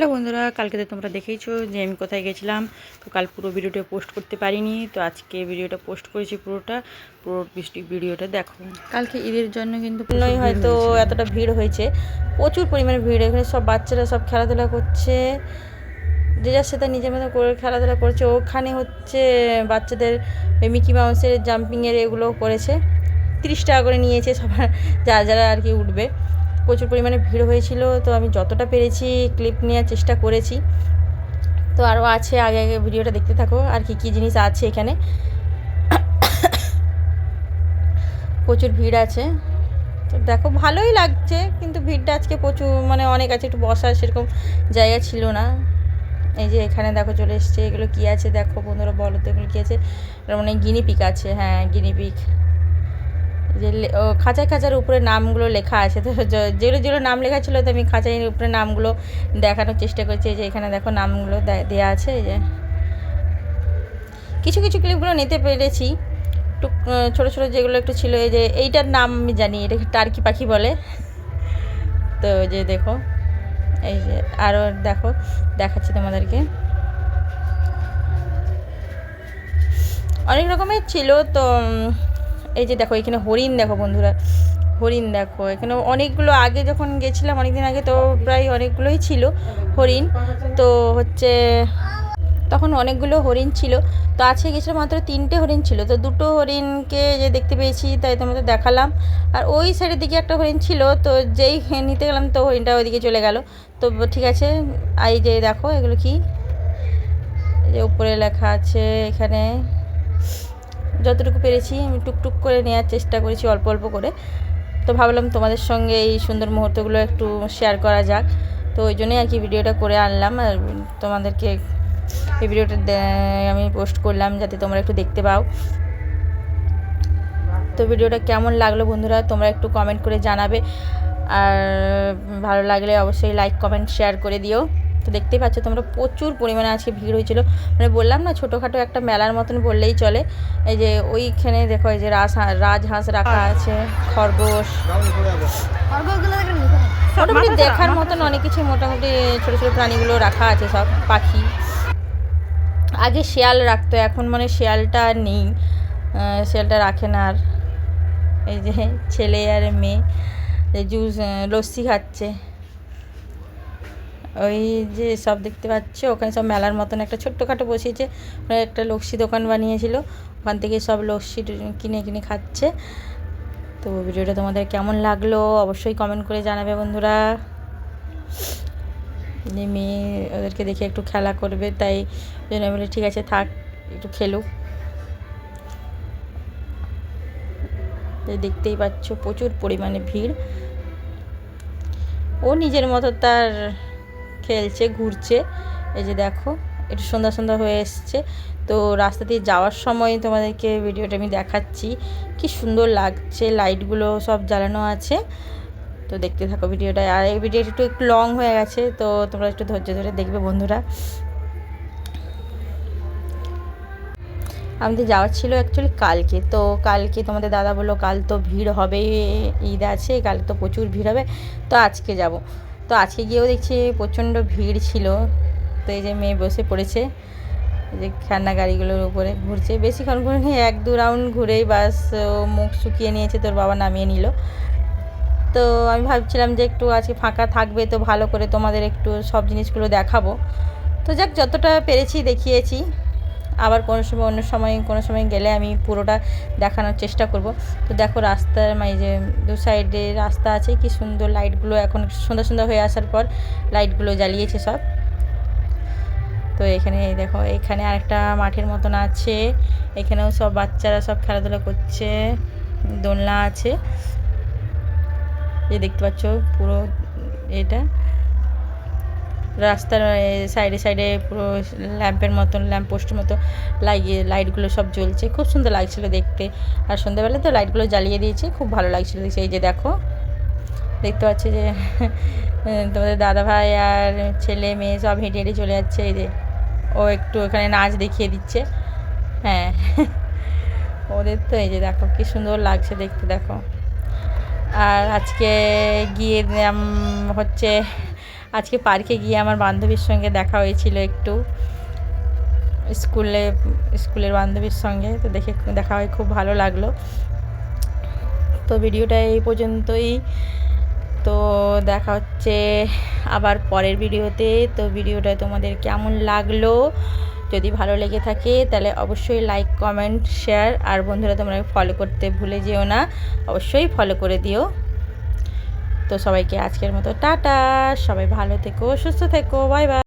Hello বন্ধুরা কালকে তো তোমরা দেখেইছো যে আমি কোথায় গেছিলাম। তো কাল পুরো ভিডিওটা পোস্ট করতে পারিনি তো আজকে ভিডিওটা পোস্ট করেছি পুরোটা। পুরো বৃষ্টি ভিডিওটা দেখো। কালকে ঈদের জন্য কিন্তু নয় হয়তো এতটা ভিড় হয়েছে। প্রচুর পরিমাণে ভিড় এখানে সব বাচ্চারা সব খেলাধুলা করছে। যে যার সাথে নিজের মতো করে খেলাধুলা করছে ওখানে হচ্ছে বাচ্চাদের মিকি মাউসের জাম্পিংয়ের এগুলো করেছে। তিরিশ টাকা করে নিয়েছে সবার যারা যারা আর কি উঠবে। প্রচুর পরিমাণে ভিড় হয়েছিল, তো আমি যতটা পেরেছি ক্লিপ নেওয়ার চেষ্টা করেছি। তো আরও আছে, আগে আগে ভিডিওটা দেখতে থাকো, আর কি কী জিনিস আছে এখানে। প্রচুর ভিড় আছে। তো দেখো, ভালোই লাগছে, কিন্তু ভিড়টা আজকে প্রচুর মানে অনেক আছে, একটু বসার সেরকম জায়গা ছিল না। এই যে এখানে দেখো চলে এসছে, এগুলো কী আছে দেখো বন্ধুরা, বলো তো এগুলো কী আছে? মানে গিনিপিক আছে হ্যাঁ গিনিপিক যে খাঁচায় খাঁচার উপরে নামগুলো লেখা আছে। তো যেগুলো যেগুলো নাম লেখা ছিল, তো আমি খাঁচার উপরে নামগুলো দেখানোর চেষ্টা করছি। যে এখানে দেখো নামগুলো দে- দেয়া আছে যে। কিছু কিছু ক্লিপগুলো নিতে পেরেছি। একটু ছোটো ছোটো যেগুলো একটু ছিল, এই যে এইটার নাম আমি জানি, এটাকে টার্কি পাখি বলে। তো যে দেখো, এই যে আরও দেখো, দেখাচ্ছি তোমাদেরকে। অনেক রকমের ছিল, তো এই যে দেখো, এখানে হরিণ দেখো বন্ধুরা, হরিণ দেখো। এখানে অনেকগুলো, আগে যখন গেছিলাম অনেক দিন আগে তো প্রায় অনেকগুলোই ছিল হরিণ। তো হচ্ছে, তখন অনেকগুলো হরিণ ছিল। তো আজকে গেছিলাম মাত্র তিনটে হরিণ ছিল। তো দুটো হরিণকে যে দেখতে পেয়েছি, তাই তোমাদের দেখালাম। আর ওই সাইডের দিকে একটা হরিণ ছিল, তো যেই নিতে গেলাম, তো হরিণটা ওইদিকে চলে গেল। তো ঠিক আছে এই যে দেখো, এগুলো কি? যে উপরে লেখা আছে এখানে। যতটুকু পেরেছি, আমি টুকটুক করে নেওয়ার চেষ্টা করেছি, অল্প অল্প করে। তো ভাবলাম তোমাদের সঙ্গে এই সুন্দর মুহূর্তগুলো একটু শেয়ার করা যাক। তো ওই জন্যই আর কি ভিডিওটা করে আনলাম। আর তোমাদেরকে এই ভিডিওটা আমি পোস্ট করলাম যাতে তোমরা একটু দেখতে পাও। তো ভিডিওটা কেমন লাগল বন্ধুরা, তোমরা একটু কমেন্ট করে জানাবে। আর ভালো লাগলে অবশ্যই লাইক কমেন্ট শেয়ার করে দিও। তো দেখতেই পাচ্ছ তোমরা প্রচুর পরিমাণে আজকে ভিড় হয়েছিল। মানে বললাম না ছোটোখাটো একটা মেলার মতন বললেই চলে। এই যে ওইখানে দেখো এই যে রাজ রাজহাঁস রাখা আছে খরগোশ। মোটামুটি দেখার মতন অনেক কিছু মোটামুটি ছোটো ছোটো প্রাণীগুলো রাখা আছে সব পাখি। আগে শেয়াল রাখতো এখন মানে শেয়ালটা নেই। শেয়ালটা রাখে না আর। এই যে ছেলে আর মেয়ে জুস লস্যি খাচ্ছে। ওই যে সব দেখতে পাচ্ছ, ওখানে সব মেলার মতন একটা ছোট্টখাটো বসিয়েছে। একটা লস্যি দোকান বানিয়েছিল, ওখান থেকে সব লস্যি কিনে কিনে খাচ্ছে। তো ভিডিওটা তোমাদের কেমন লাগল অবশ্যই কমেন্ট করে জানাবে বন্ধুরা। যে মেয়ে ওদেরকে দেখে একটু খেলা করবে, তাই জন্য বলি, ঠিক আছে, থাক, একটু খেলুক দেখতেই পাচ্ছ প্রচুর পরিমাণে ভিড়। ও নিজের মতো তার খেলছে, ঘুরছে। এই যে দেখো, একটু সন্ধ্যা সন্ধ্যা হয়ে এসছে। তো রাস্তা দিয়ে যাওয়ার সময় তোমাদেরকে ভিডিওটা আমি দেখাচ্ছি। কি সুন্দর লাগছে, লাইটগুলো সব জ্বালানো আছে। তো দেখতে থাকো ভিডিওটা। আর এই ভিডিওটা একটু একটু লং হয়ে গেছে, তো তোমরা একটু ধৈর্য ধরে দেখবে বন্ধুরা। আমাদের যাওয়ার ছিল অ্যাকচুয়ালি কালকে। তো কালকে তোমাদের দাদা বলল, কাল তো ভিড় হবে ঈদ আছে, কাল তো প্রচুর ভিড় হবে। তো আজকে যাব। তো আজকে গিয়েও দেখছি প্রচণ্ড ভিড় ছিল। তো এই যে মেয়ে বসে পড়েছে যে খেলনা গাড়িগুলোর উপরে ঘুরছে। বেশিক্ষণ ঘুরে এক দু রাউন্ড ঘুরেই বাস, ও মুখ শুকিয়ে নিয়েছে, তোর বাবা নামিয়ে নিল। তো আমি ভাবছিলাম যে একটু আজকে ফাঁকা থাকবে, তো ভালো করে তোমাদের একটু সব জিনিসগুলো দেখাবো। তো যাক, যতটা পেরেছি দেখিয়েছি। আবার কোনো সময়, অন্য সময়, কোনো সময় গেলে আমি পুরোটা দেখানোর চেষ্টা করব। তো দেখো রাস্তার মানে যে দু সাইডে রাস্তা আছে, কি সুন্দর লাইটগুলো এখন সুন্দর সুন্দর হয়ে আসার পর লাইটগুলো জ্বালিয়েছে সব। তো এখানে দেখো, এখানে আরেকটা মাঠের মতন আছে, এখানেও সব বাচ্চারা সব খেলাধুলা করছে, দোলনা আছে। যে দেখতে পাচ্ছ পুরো এটা। রাস্তার সাইডে সাইডে পুরো ল্যাম্পের মতন, ল্যাম্প পোস্টের মতো লাগিয়ে লাইটগুলো সব জ্বলছে। খুব সুন্দর লাগছিল দেখতে। আর সন্ধ্যাবেলা তো লাইটগুলো জ্বালিয়ে দিয়েছে, খুব ভালো লাগছিল এই যে দেখো, দেখতে পাচ্ছি যে, তোমাদের দাদা ভাই আর ছেলে, মেয়ে সব হেঁটে হেঁটে চলে যাচ্ছে। এই যে, ও একটু এখানে নাচ দেখিয়ে দিচ্ছে। হ্যাঁ ওদের তো এই যে দেখো, কি সুন্দর লাগছে দেখতে, দেখো। আর আজকে গিয়ে হচ্ছে আজকে পার্কে গিয়ে আমার বান্ধবীর সঙ্গে দেখা হয়েছিল একটু। স্কুলে, স্কুলের বান্ধবীর সঙ্গে, তো দেখে দেখা হয় খুব ভালো লাগল। তো ভিডিওটা এই পর্যন্তই। তো দেখা হচ্ছে আবার পরের ভিডিওতে। তো ভিডিওটা তোমাদের কেমন লাগল? যদি ভালো লেগে থাকে, তাহলে অবশ্যই লাইক কমেন্ট শেয়ার আর বন্ধুরা তোমরা ফলো করতে ভুলে যেও না। অবশ্যই ফলো করে দিও। তো সবাইকে আজকের মতো টাটা সবাই ভালো থেকো সুস্থ থেকো বাই বাই।